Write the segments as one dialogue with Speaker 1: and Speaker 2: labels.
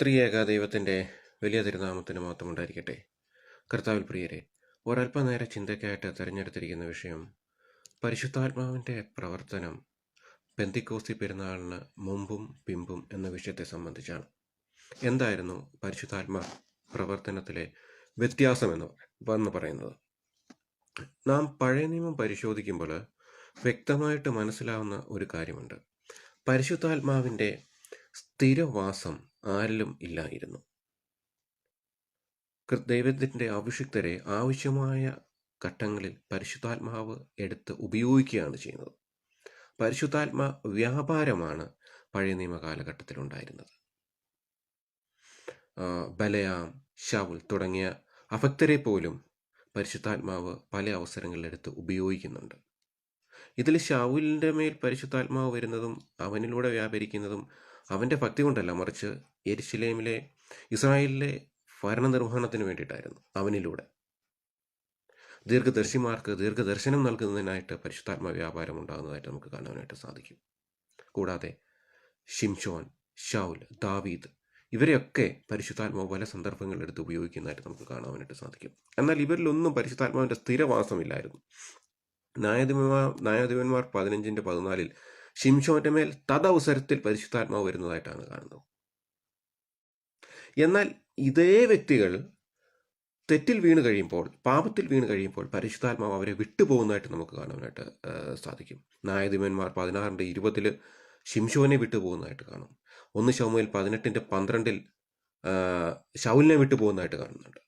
Speaker 1: ത്രിയേക ദൈവത്തിൻ്റെ വലിയ തിരുനാമത്തിന് മാത്രം ഉണ്ടായിരിക്കട്ടെ കർത്താവിൽ പ്രിയരെ ഒരല്പനേര ചിന്തയ്ക്കായിട്ട് തിരഞ്ഞെടുത്തിരിക്കുന്ന വിഷയം പരിശുദ്ധാത്മാവിൻ്റെ പ്രവർത്തനം പെന്തിക്കോസി പെരുന്നാളിന് മുമ്പും പിമ്പും എന്ന വിഷയത്തെ സംബന്ധിച്ചാണ് എന്തായിരുന്നു പരിശുദ്ധാത്മാ പ്രവർത്തനത്തിലെ വ്യത്യാസം എന്ന് പറയുന്നത് നാം പഴയ നിയമം പരിശോധിക്കുമ്പോൾ വ്യക്തമായിട്ട് മനസ്സിലാവുന്ന ഒരു കാര്യമുണ്ട് പരിശുദ്ധാത്മാവിൻ്റെ സ്ഥിരവാസം ആരിലും ഇല്ലായിരുന്നു ദൈവത്തിൻ്റെ അഭിഷിക്തരെ ആവശ്യമായ ഘട്ടങ്ങളിൽ പരിശുദ്ധാത്മാവ് എടുത്ത് ഉപയോഗിക്കുകയാണ് ചെയ്യുന്നത് പരിശുദ്ധാത്മ വ്യാപാരമാണ് പഴയ കാലഘട്ടത്തിലുണ്ടായിരുന്നത് ബലയാം ഷൗൽ തുടങ്ങിയ അഭക്തരെ പോലും പരിശുദ്ധാത്മാവ് പല അവസരങ്ങളിലെടുത്ത് ഉപയോഗിക്കുന്നുണ്ട് ഇതിൽ ഷാവുലിൻ്റെ മേൽ പരിശുദ്ധാത്മാവ് വരുന്നതും അവനിലൂടെ വ്യാപരിക്കുന്നതും അവൻ്റെ ഭക്തി കൊണ്ടല്ല മറിച്ച് എരിശിലേമിലെ ഇസ്രായേലിലെ ഭരണനിർവഹണത്തിന് വേണ്ടിയിട്ടായിരുന്നു അവനിലൂടെ ദീർഘദർശിമാർക്ക് ദീർഘദർശനം നൽകുന്നതിനായിട്ട് പരിശുദ്ധാത്മ വ്യാപാരം ഉണ്ടാകുന്നതായിട്ട് നമുക്ക് കാണാനായിട്ട് സാധിക്കും കൂടാതെ ഷിംഷോൻ ഷൗൽ ദാവീദ് ഇവരെയൊക്കെ പരിശുദ്ധാത്മാവ് പല സന്ദർഭങ്ങളെടുത്ത് എടുത്ത് ഉപയോഗിക്കുന്നതായിട്ട് നമുക്ക് കാണാനായിട്ട് സാധിക്കും എന്നാൽ ഇവരിലൊന്നും പരിശുദ്ധാത്മാവിൻ്റെ സ്ഥിരവാസമില്ലായിരുന്നു ന്യായാധിപന്മാർ ന്യായാധിപന്മാർ പതിനഞ്ചിൻ്റെ പതിനാലിൽ ഷിംഷോന്റെ മേൽ തദവസരത്തിൽ പരിശുദ്ധാത്മാവ് വരുന്നതായിട്ടാണ് കാണുന്നത് എന്നാൽ ഇതേ വ്യക്തികൾ തെറ്റിൽ വീണ് കഴിയുമ്പോൾ പാപത്തിൽ വീണ് കഴിയുമ്പോൾ പരിശുദ്ധാത്മാവ് അവരെ വിട്ടുപോകുന്നതായിട്ട് നമുക്ക് കാണാനായിട്ട് സാധിക്കും നായതിമന്മാർ പതിനാറിൻ്റെ ഇരുപതിൽ ഷിംഷോനെ വിട്ടുപോകുന്നതായിട്ട് കാണും ഒന്ന് ശൗമയിൽ പതിനെട്ടിൻ്റെ പന്ത്രണ്ടിൽ ശൗലിനെ വിട്ടുപോകുന്നതായിട്ട് കാണുന്നുണ്ട്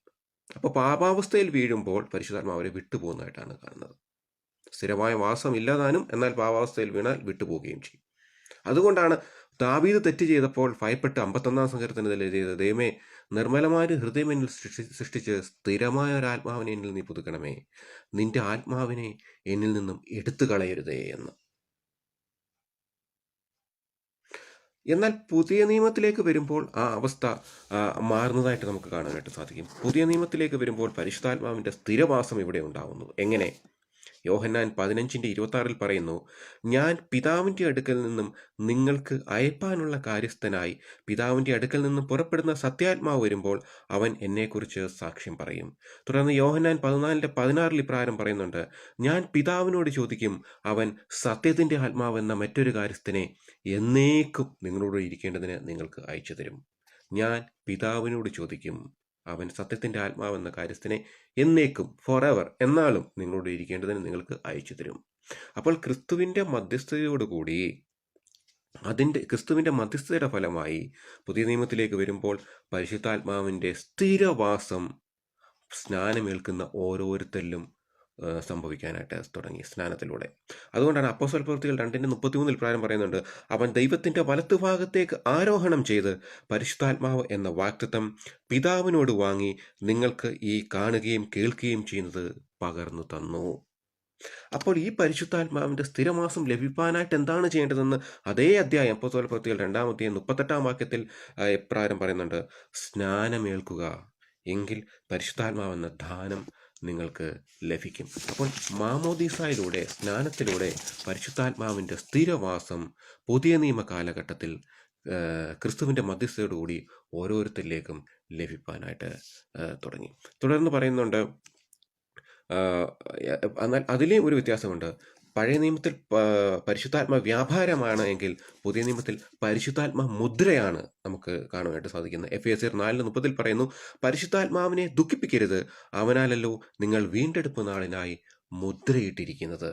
Speaker 1: അപ്പോൾ പാപാവസ്ഥയിൽ വീഴുമ്പോൾ പരിശുദ്ധാത്മാവരെ അവരെ വിട്ടുപോകുന്നതായിട്ടാണ് കാണുന്നത് സ്ഥിരമായ വാസം ഇല്ലാതാനും എന്നാൽ പാവാവസ്ഥയിൽ വീണാൽ വിട്ടുപോവുകയും ചെയ്യും അതുകൊണ്ടാണ് ദാവീദ് തെറ്റ് ചെയ്തപ്പോൾ ഭയപ്പെട്ട് അമ്പത്തൊന്നാം സങ്കീർത്തനത്തിൽ ചെയ്ത ദൈവമേ നിർമ്മലമായൊരു ഹൃദയം എന്നിൽ സൃഷ്ടി സൃഷ്ടിച്ച് സ്ഥിരമായ ഒരു ആത്മാവിനെ എന്നിൽ നീ പുതുക്കണമേ നിന്റെ ആത്മാവിനെ എന്നിൽ നിന്നും എടുത്തു കളയരുതേ എന്ന് എന്നാൽ പുതിയ നിയമത്തിലേക്ക് വരുമ്പോൾ ആ അവസ്ഥ മാറുന്നതായിട്ട് നമുക്ക് കാണാനായിട്ട് സാധിക്കും പുതിയ നിയമത്തിലേക്ക് വരുമ്പോൾ പരിശുദ്ധാത്മാവിൻ്റെ സ്ഥിരവാസം ഇവിടെ ഉണ്ടാവുന്നു എങ്ങനെ യോഹന്നാൻ പതിനഞ്ചിൻ്റെ ആറിൽ പറയുന്നു ഞാൻ പിതാവിൻ്റെ അടുക്കൽ നിന്നും നിങ്ങൾക്ക് അയപ്പാനുള്ള കാര്യസ്ഥനായി പിതാവിൻ്റെ അടുക്കൽ നിന്നും പുറപ്പെടുന്ന സത്യാത്മാവ് വരുമ്പോൾ അവൻ എന്നെക്കുറിച്ച് സാക്ഷ്യം പറയും തുടർന്ന് യോഹന്നാൻ പതിനാലിൻ്റെ പതിനാറിൽ ഇപ്രകാരം പറയുന്നുണ്ട് ഞാൻ പിതാവിനോട് ചോദിക്കും അവൻ സത്യത്തിൻ്റെ ആത്മാവെന്ന മറ്റൊരു കാര്യസ്ഥനെ എന്നേക്കും നിങ്ങളോട് ഇരിക്കേണ്ടതിന് നിങ്ങൾക്ക് അയച്ചു തരും ഞാൻ പിതാവിനോട് ചോദിക്കും അവൻ സത്യത്തിൻ്റെ ആത്മാവെന്ന കാര്യസ്ഥനെ എന്നേക്കും ഫോർ എവർ എന്നാലും നിങ്ങളോട് ഇരിക്കേണ്ടതിന് നിങ്ങൾക്ക് അയച്ചു തരും അപ്പോൾ ക്രിസ്തുവിൻ്റെ മധ്യസ്ഥതയോടുകൂടി അതിൻ്റെ ക്രിസ്തുവിൻ്റെ മധ്യസ്ഥതയുടെ ഫലമായി പുതിയ നിയമത്തിലേക്ക് വരുമ്പോൾ പരിശുദ്ധാത്മാവിൻ്റെ സ്ഥിരവാസം സ്നാനമേൽക്കുന്ന ഓരോരുത്തരിലും സംഭവിക്കാനായിട്ട് തുടങ്ങി സ്നാനത്തിലൂടെ അതുകൊണ്ടാണ് അപ്പോസ്വൽ പ്രവൃത്തികൾ രണ്ടിൻ്റെ മുപ്പത്തിമൂന്നിൽ പ്രായം പറയുന്നുണ്ട് അവൻ ദൈവത്തിൻ്റെ വലത്തുഭാഗത്തേക്ക് ആരോഹണം ചെയ്ത് പരിശുദ്ധാത്മാവ് എന്ന വാക്തത്വം പിതാവിനോട് വാങ്ങി നിങ്ങൾക്ക് ഈ കാണുകയും കേൾക്കുകയും ചെയ്യുന്നത് പകർന്നു തന്നു അപ്പോൾ ഈ പരിശുദ്ധാത്മാവിൻ്റെ സ്ഥിരമാസം ലഭിക്കാനായിട്ട് എന്താണ് ചെയ്യേണ്ടതെന്ന് അതേ അധ്യായം അപ്പോസ്വൽ പ്രവൃത്തികൾ രണ്ടാമത്തെ മുപ്പത്തെട്ടാം വാക്യത്തിൽ എപ്രകാരം പറയുന്നുണ്ട് സ്നാനമേൽക്കുക എങ്കിൽ പരിശുദ്ധാത്മാവെന്ന ദാനം നിങ്ങൾക്ക് ലഭിക്കും അപ്പോൾ മാമോദീസായിലൂടെ സ്നാനത്തിലൂടെ പരിശുദ്ധാത്മാവിൻ്റെ സ്ഥിരവാസം പുതിയ നിയമ കാലഘട്ടത്തിൽ ക്രിസ്തുവിൻ്റെ മധ്യസ്ഥയോടുകൂടി ഓരോരുത്തരിലേക്കും ലഭിക്കാനായിട്ട് തുടങ്ങി തുടർന്ന് പറയുന്നുണ്ട് എന്നാൽ അതിലേ ഒരു വ്യത്യാസമുണ്ട് പഴയ നിയമത്തിൽ പരിശുദ്ധാത്മ വ്യാപാരമാണ് എങ്കിൽ പുതിയ നിയമത്തിൽ പരിശുദ്ധാത്മ മുദ്രയാണ് നമുക്ക് കാണുവാനായിട്ട് സാധിക്കുന്നത് എഫ് എസ് ആർ നാലിന് മുപ്പതിൽ പറയുന്നു പരിശുദ്ധാത്മാവിനെ ദുഃഖിപ്പിക്കരുത് അവനാലല്ലോ നിങ്ങൾ വീണ്ടെടുപ്പ് നാളിനായി മുദ്രയിട്ടിരിക്കുന്നത്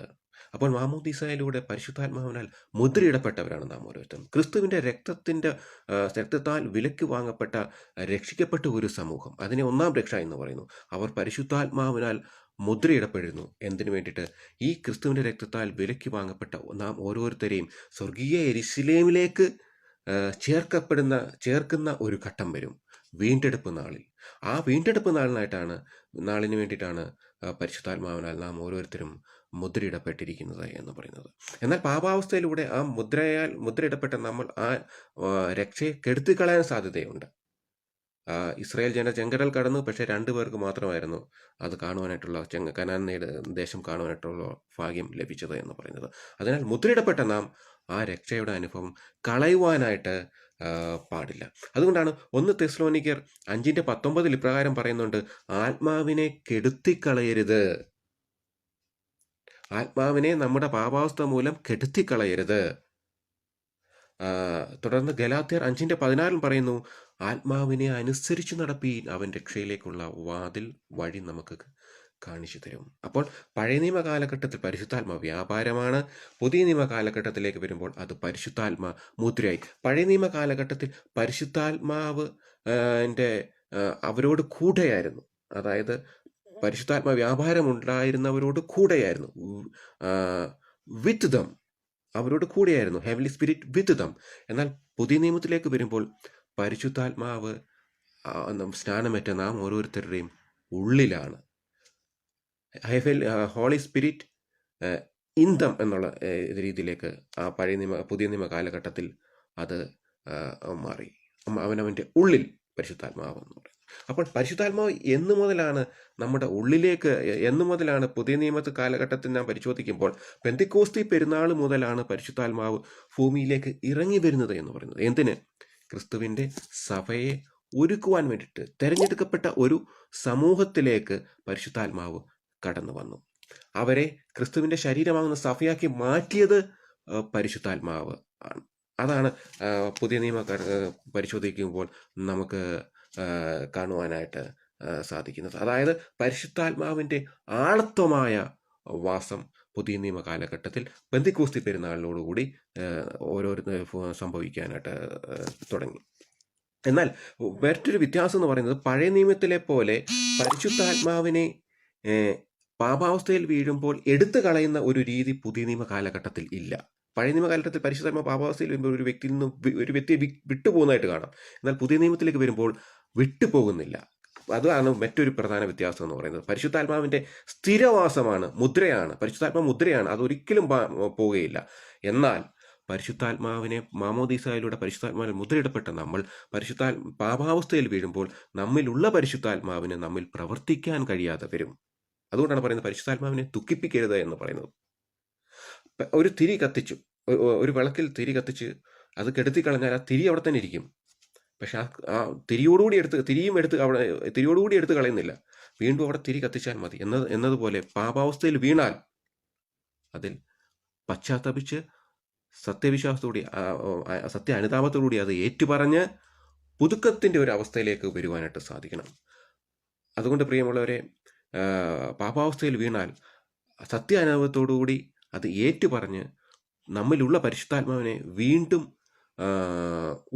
Speaker 1: അപ്പോൾ മാമോദീസയിലൂടെ പരിശുദ്ധാത്മാവിനാൽ മുദ്രയിടപ്പെട്ടവരാണ് നാം ഓരോരുത്തരും ക്രിസ്തുവിൻ്റെ രക്തത്തിൻ്റെ രക്തത്താൽ വിലക്ക് വാങ്ങപ്പെട്ട രക്ഷിക്കപ്പെട്ട ഒരു സമൂഹം അതിനെ ഒന്നാം രക്ഷ എന്ന് പറയുന്നു അവർ പരിശുദ്ധാത്മാവിനാൽ മുദ്രയിടപ്പെടുന്നു എന്തിനു വേണ്ടിയിട്ട് ഈ ക്രിസ്തുവിൻ്റെ രക്തത്താൽ വിലക്ക് വാങ്ങപ്പെട്ട നാം ഓരോരുത്തരെയും സ്വർഗീയ എരിശിലേമിലേക്ക് ചേർക്കപ്പെടുന്ന ചേർക്കുന്ന ഒരു ഘട്ടം വരും വീണ്ടെടുപ്പ് നാളിൽ ആ വീണ്ടെടുപ്പ് നാളിനായിട്ടാണ് നാളിന് വേണ്ടിയിട്ടാണ് പരിശുദ്ധാത്മാവിനാൽ നാം ഓരോരുത്തരും മുദ്രയിടപ്പെട്ടിരിക്കുന്നത് എന്ന് പറയുന്നത് എന്നാൽ പാപാവസ്ഥയിലൂടെ ആ മുദ്രയാൽ മുദ്രയിടപ്പെട്ട നമ്മൾ ആ രക്ഷയെ കെടുത്തിക്കളയാൻ സാധ്യതയുണ്ട് ഇസ്രായേൽ ജന ചെങ്കടൽ കടന്നു പക്ഷേ രണ്ടു പേർക്ക് മാത്രമായിരുന്നു അത് കാണുവാനായിട്ടുള്ള ചെങ്ക കനാനയുടെ ദേശം കാണുവാനായിട്ടുള്ള ഭാഗ്യം ലഭിച്ചത് എന്ന് പറയുന്നത് അതിനാൽ മുദ്രയിടപ്പെട്ട നാം ആ രക്ഷയുടെ അനുഭവം കളയുവാനായിട്ട് പാടില്ല അതുകൊണ്ടാണ് ഒന്ന് തെസ്ലോനിക്കർ അഞ്ചിൻ്റെ പത്തൊമ്പതിൽ ഇപ്രകാരം പറയുന്നുണ്ട് ആത്മാവിനെ കെടുത്തിക്കളയരുത് ആത്മാവിനെ നമ്മുടെ പാപാവസ്ഥ മൂലം കെടുത്തിക്കളയരുത് തുടർന്ന് ഗലാത്തിയർ അഞ്ചിൻ്റെ പതിനാറിൽ പറയുന്നു ആത്മാവിനെ അനുസരിച്ച് നടപ്പിൻ അവൻ രക്ഷയിലേക്കുള്ള വാതിൽ വഴി നമുക്ക് കാണിച്ചു തരും അപ്പോൾ പഴയ നിയമ കാലഘട്ടത്തിൽ പരിശുദ്ധാത്മ വ്യാപാരമാണ് പുതിയ നിയമ കാലഘട്ടത്തിലേക്ക് വരുമ്പോൾ അത് പരിശുദ്ധാത്മ മുദ്രയായി പഴയ നിയമ കാലഘട്ടത്തിൽ പരിശുദ്ധാത്മാവ് എൻ്റെ അവരോട് കൂടെയായിരുന്നു അതായത് പരിശുദ്ധാത്മ വ്യാപാരമുണ്ടായിരുന്നവരോട് കൂടെയായിരുന്നു വിത്ത് ദം അവരോട് കൂടെയായിരുന്നു ഹെവലി സ്പിരിറ്റ് വിത്ത് ദം എന്നാൽ പുതിയ നിയമത്തിലേക്ക് വരുമ്പോൾ പരിശുദ്ധാത്മാവ് സ്നാനമേറ്റ നാം ഓരോരുത്തരുടെയും ഉള്ളിലാണ് ഫെൽ ഹോളി സ്പിരിറ്റ് ഇന്ധം എന്നുള്ള രീതിയിലേക്ക് ആ പഴയ നിയമ പുതിയ നിയമ കാലഘട്ടത്തിൽ അത് മാറി അവനവൻ്റെ ഉള്ളിൽ പരിശുദ്ധാത്മാവ് എന്ന് പറയും അപ്പോൾ പരിശുദ്ധാത്മാവ് എന്നു മുതലാണ് നമ്മുടെ ഉള്ളിലേക്ക് എന്നു മുതലാണ് പുതിയ നിയമത്തെ കാലഘട്ടത്തിൽ നാം പരിശോധിക്കുമ്പോൾ പെന്തിക്കോസ്തി പെരുന്നാൾ മുതലാണ് പരിശുദ്ധാത്മാവ് ഭൂമിയിലേക്ക് ഇറങ്ങി വരുന്നത് എന്ന് പറയുന്നത് എന്തിന് ക്രിസ്തുവിൻ്റെ സഭയെ ഒരുക്കുവാൻ വേണ്ടിയിട്ട് തിരഞ്ഞെടുക്കപ്പെട്ട ഒരു സമൂഹത്തിലേക്ക് പരിശുദ്ധാത്മാവ് കടന്നു വന്നു അവരെ ക്രിസ്തുവിൻ്റെ ശരീരമാകുന്ന സഭയാക്കി മാറ്റിയത് പരിശുദ്ധാത്മാവ് ആണ് അതാണ് പുതിയ നിയമ പരിശോധിക്കുമ്പോൾ നമുക്ക് കാണുവാനായിട്ട് സാധിക്കുന്നത് അതായത് പരിശുദ്ധാത്മാവിൻ്റെ ആളത്വമായ വാസം പുതിയ നിയമ കാലഘട്ടത്തിൽ ബന്ദിക്കൂസ്തി പെരുന്നാളിനോടുകൂടി ഓരോരുത്തർ സംഭവിക്കാനായിട്ട് തുടങ്ങി എന്നാൽ മറ്റൊരു വ്യത്യാസം എന്ന് പറയുന്നത് പഴയ നിയമത്തിലെ പോലെ പരിശുദ്ധാത്മാവിനെ പാപാവസ്ഥയിൽ വീഴുമ്പോൾ എടുത്തു കളയുന്ന ഒരു രീതി പുതിയ നിയമ കാലഘട്ടത്തിൽ ഇല്ല പഴയ നിയമകാലഘട്ടത്തിൽ പരിശുദ്ധാത്മ പാപാവസ്ഥയിൽ വരുമ്പോൾ ഒരു വ്യക്തിയിൽ നിന്ന് ഒരു വ്യക്തിയെ വിട്ടുപോകുന്നതായിട്ട് കാണാം എന്നാൽ പുതിയ നിയമത്തിലേക്ക് വരുമ്പോൾ വിട്ടുപോകുന്നില്ല അതാണ് മറ്റൊരു പ്രധാന വ്യത്യാസം എന്ന് പറയുന്നത് പരിശുദ്ധാത്മാവിൻ്റെ സ്ഥിരവാസമാണ് മുദ്രയാണ് പരിശുദ്ധാത്മാവ് മുദ്രയാണ് അതൊരിക്കലും പോവുകയില്ല എന്നാൽ പരിശുദ്ധാത്മാവിനെ മാമോദീസായിലൂടെ പരിശുദ്ധാത്മാവിൽ മുദ്രയിടപ്പെട്ട നമ്മൾ പരിശുദ്ധാൽ പാപാവസ്ഥയിൽ വീഴുമ്പോൾ നമ്മിലുള്ള പരിശുദ്ധാത്മാവിന് നമ്മിൽ പ്രവർത്തിക്കാൻ കഴിയാതെ വരും അതുകൊണ്ടാണ് പറയുന്നത് പരിശുദ്ധാത്മാവിനെ ദുഃഖിപ്പിക്കരുത് എന്ന് പറയുന്നത് ഒരു തിരി കത്തിച്ചു ഒരു വിളക്കിൽ തിരി കത്തിച്ച് അത് കെടുത്തി കളഞ്ഞാൽ ആ തിരി അവിടെ തന്നെ ഇരിക്കും പക്ഷെ ആ ആ തിരിയോടുകൂടി എടുത്ത് തിരിയും എടുത്ത് അവിടെ തിരിയോടുകൂടി എടുത്ത് കളയുന്നില്ല വീണ്ടും അവിടെ തിരി കത്തിച്ചാൽ മതി എന്നത് എന്നതുപോലെ പാപാവസ്ഥയിൽ വീണാൽ അതിൽ പശ്ചാത്തപിച്ച് സത്യവിശ്വാസത്തോടെ സത്യ അനുതാപത്തോടുകൂടി അത് ഏറ്റുപറഞ്ഞ് പുതുക്കത്തിൻ്റെ ഒരു അവസ്ഥയിലേക്ക് വരുവാനായിട്ട് സാധിക്കണം അതുകൊണ്ട് പ്രിയമുള്ളവരെ പാപാവസ്ഥയിൽ വീണാൽ സത്യ അനുഭവത്തോടുകൂടി അത് ഏറ്റുപറഞ്ഞ് നമ്മിലുള്ള പരിശുദ്ധാത്മാവിനെ വീണ്ടും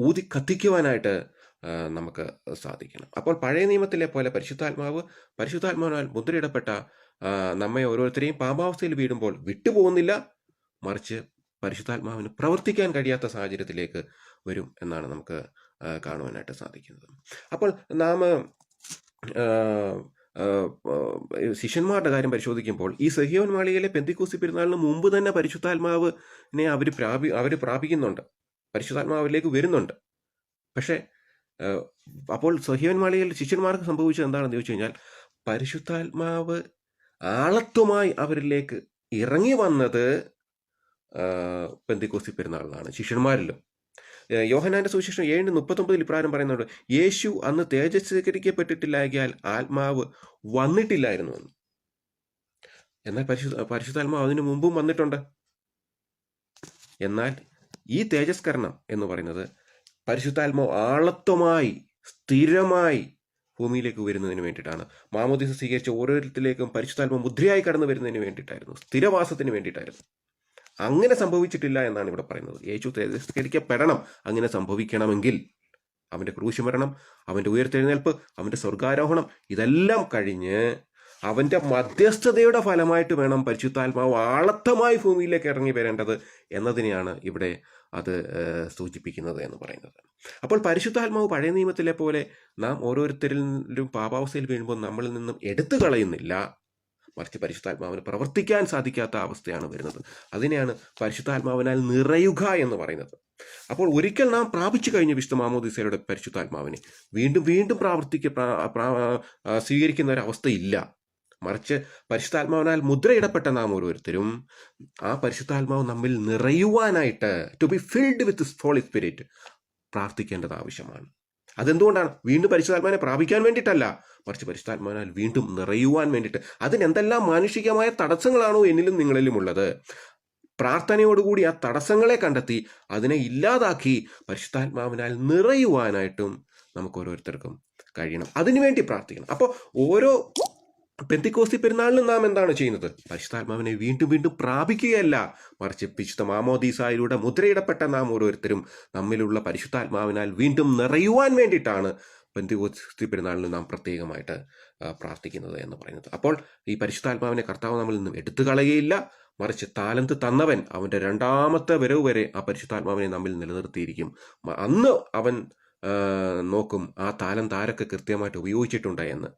Speaker 1: ഊതി കത്തിക്കുവാനായിട്ട് നമുക്ക് സാധിക്കണം അപ്പോൾ പഴയ നിയമത്തിലെ പോലെ പരിശുദ്ധാത്മാവ് പരിശുദ്ധാത്മാവിനാൽ മുദ്രയിടപ്പെട്ട നമ്മെ ഓരോരുത്തരെയും പാപാവസ്ഥയിൽ വീടുമ്പോൾ വിട്ടുപോകുന്നില്ല മറിച്ച് പരിശുദ്ധാത്മാവിന് പ്രവർത്തിക്കാൻ കഴിയാത്ത സാഹചര്യത്തിലേക്ക് വരും എന്നാണ് നമുക്ക് കാണുവാനായിട്ട് സാധിക്കുന്നത് അപ്പോൾ നാം ശിഷ്യന്മാരുടെ കാര്യം പരിശോധിക്കുമ്പോൾ ഈ സഹിയോൻ മാളികയിലെ പെന്തിക്കൂസി പെരുന്നാളിന് മുമ്പ് തന്നെ പരിശുദ്ധാത്മാവിനെ അവർ പ്രാപി അവർ പ്രാപിക്കുന്നുണ്ട് പരിശുദ്ധാത്മാവിലേക്ക് വരുന്നുണ്ട് പക്ഷേ അപ്പോൾ സഹ്യോന്മാളിയിൽ ശിഷ്യന്മാർക്ക് സംഭവിച്ചത് എന്താണെന്ന് ചോദിച്ചു കഴിഞ്ഞാൽ പരിശുദ്ധാത്മാവ് ആളത്വമായി അവരിലേക്ക് ഇറങ്ങി വന്നത് പെന്തിക്കോസി പെരുന്നാളിലാണ് ശിഷ്യന്മാരിലും യോഹനാന്റെ സുവിശേഷം ഏഴിന് മുപ്പത്തൊമ്പതിൽ ഇപ്രകാരം പറയുന്നുണ്ട് യേശു അന്ന് തേജസ്വീകരിക്കപ്പെട്ടിട്ടില്ലായാൽ ആത്മാവ് വന്നിട്ടില്ലായിരുന്നു എന്ന് എന്നാൽ പരിശുദ്ധ പരിശുദ്ധാത്മാവ് അതിനു മുമ്പും വന്നിട്ടുണ്ട് എന്നാൽ ഈ തേജസ്കരണം എന്ന് പറയുന്നത് പരിശുദ്ധാത്മാവ് ആളത്വമായി സ്ഥിരമായി ഭൂമിയിലേക്ക് വരുന്നതിന് വേണ്ടിയിട്ടാണ് മാമോദീസ സ്വീകരിച്ച ഓരോരുത്തിലേക്കും പരിശുദ്ധാത്മ മുദ്രയായി കടന്നു വരുന്നതിന് വേണ്ടിയിട്ടായിരുന്നു സ്ഥിരവാസത്തിന് വേണ്ടിയിട്ടായിരുന്നു അങ്ങനെ സംഭവിച്ചിട്ടില്ല എന്നാണ് ഇവിടെ പറയുന്നത് യേശു തേജസ്കരിക്കപ്പെടണം അങ്ങനെ സംഭവിക്കണമെങ്കിൽ അവൻ്റെ ക്രൂശുമരണം അവൻ്റെ ഉയർത്തെഴുന്നേൽപ്പ് അവൻ്റെ സ്വർഗാരോഹണം ഇതെല്ലാം കഴിഞ്ഞ് അവൻ്റെ മധ്യസ്ഥതയുടെ ഫലമായിട്ട് വേണം പരിശുദ്ധാത്മാവ് ആളത്തമായി ഭൂമിയിലേക്ക് ഇറങ്ങി വരേണ്ടത് എന്നതിനെയാണ് ഇവിടെ അത് സൂചിപ്പിക്കുന്നത് എന്ന് പറയുന്നത് അപ്പോൾ പരിശുദ്ധാത്മാവ് പഴയ നിയമത്തിലെ പോലെ നാം ഓരോരുത്തരിലും പാപാവസ്ഥയിൽ വീഴുമ്പോൾ നമ്മളിൽ നിന്നും എടുത്തു കളയുന്നില്ല മറിച്ച് പരിശുദ്ധാത്മാവിന് പ്രവർത്തിക്കാൻ സാധിക്കാത്ത അവസ്ഥയാണ് വരുന്നത് അതിനെയാണ് പരിശുദ്ധാത്മാവിനാൽ നിറയുക എന്ന് പറയുന്നത് അപ്പോൾ ഒരിക്കൽ നാം പ്രാപിച്ചു കഴിഞ്ഞ വിശുദ്ധ മാമോദിസയുടെ പരിശുദ്ധാത്മാവിനെ വീണ്ടും വീണ്ടും പ്രാവർത്തിക്ക സ്വീകരിക്കുന്ന ഒരവസ്ഥയില്ല മറിച്ച് പരിശുദ്ധാത്മാവിനാൽ മുദ്രയിടപ്പെട്ട നാം ഓരോരുത്തരും ആ പരിശുദ്ധാത്മാവ് നമ്മിൽ നിറയുവാനായിട്ട് to be filled with Holy Spirit പ്രാർത്ഥിക്കേണ്ടത് ആവശ്യമാണ് അതെന്തുകൊണ്ടാണ് വീണ്ടും പരിശുദ്ധാത്മാവിനെ പ്രാപിക്കാൻ വേണ്ടിയിട്ടല്ല മറിച്ച് പരിശുദ്ധാത്മാവിനാൽ വീണ്ടും നിറയുവാൻ വേണ്ടിയിട്ട് അതിനെന്തെല്ലാം മാനുഷികമായ തടസ്സങ്ങളാണോ എന്നിലും നിങ്ങളിലും ഉള്ളത് പ്രാർത്ഥനയോടുകൂടി ആ തടസ്സങ്ങളെ കണ്ടെത്തി അതിനെ ഇല്ലാതാക്കി പരിശുദ്ധാത്മാവിനാൽ നിറയുവാനായിട്ടും നമുക്ക് ഓരോരുത്തർക്കും കഴിയണം അതിനുവേണ്ടി പ്രാർത്ഥിക്കണം അപ്പോൾ ഓരോ പെന്തിക്കോസ്തി പെരുന്നാളിന് നാം എന്താണ് ചെയ്യുന്നത് പരിശുദ്ധാത്മാവിനെ വീണ്ടും വീണ്ടും പ്രാപിക്കുകയല്ല മറിച്ച് പിശുദ്ധ മാമോദീസായിലൂടെ മുദ്രയിടപ്പെട്ട നാം ഓരോരുത്തരും നമ്മിലുള്ള പരിശുദ്ധാത്മാവിനാൽ വീണ്ടും നിറയുവാൻ വേണ്ടിയിട്ടാണ് പെന്തികോസ്തി പെരുന്നാളിന് നാം പ്രത്യേകമായിട്ട് പ്രാർത്ഥിക്കുന്നത് എന്ന് പറയുന്നത് അപ്പോൾ ഈ പരിശുദ്ധാത്മാവിനെ കർത്താവ് നമ്മിൽ നിന്നും എടുത്തു കളയുകയില്ല മറിച്ച് താലന്ത് തന്നവൻ അവൻ്റെ രണ്ടാമത്തെ വരവ് വരെ ആ പരിശുദ്ധാത്മാവിനെ നമ്മിൽ നിലനിർത്തിയിരിക്കും അന്ന് അവൻ നോക്കും ആ താലന്ത് ആരൊക്കെ കൃത്യമായിട്ട് ഉപയോഗിച്ചിട്ടുണ്ട് എന്ന്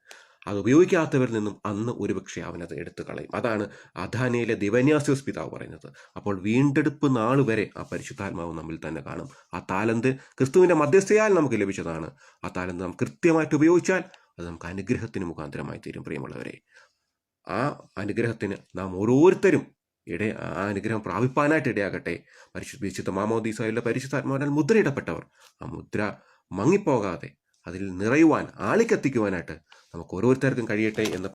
Speaker 1: അത് ഉപയോഗിക്കാത്തവരിൽ നിന്നും അന്ന് ഒരുപക്ഷെ അവനത് എടുത്തു കളയും അതാണ് അധാനയിലെ ദിവന്യാസ്യോസ് പിതാവ് പറയുന്നത് അപ്പോൾ വീണ്ടെടുപ്പ് നാൾ വരെ ആ പരിശുദ്ധാത്മാവ് നമ്മിൽ തന്നെ കാണും ആ താലന്ത് ക്രിസ്തുവിൻ്റെ മധ്യസ്ഥയാൽ നമുക്ക് ലഭിച്ചതാണ് ആ താലന്ത് നാം കൃത്യമായിട്ട് ഉപയോഗിച്ചാൽ അത് നമുക്ക് അനുഗ്രഹത്തിന് മുഖാന്തരമായി തീരും പ്രിയമുള്ളവരെ ആ അനുഗ്രഹത്തിന് നാം ഓരോരുത്തരും ഇട ആ അനുഗ്രഹം പ്രാപിപ്പാനായിട്ട് ഇടയാകട്ടെ പരിശുദ്ധ വിശുദ്ധ മാമോദീസായുള്ള പരിശുദ്ധാത്മാവിനാൽ മുദ്രയിടപ്പെട്ടവർ ആ മുദ്ര മങ്ങിപ്പോകാതെ അതിൽ നിറയുവാൻ ആളിക്കെത്തിക്കുവാനായിട്ട് നമുക്ക് ഓരോരുത്തർക്കും കഴിയട്ടെ എന്ന്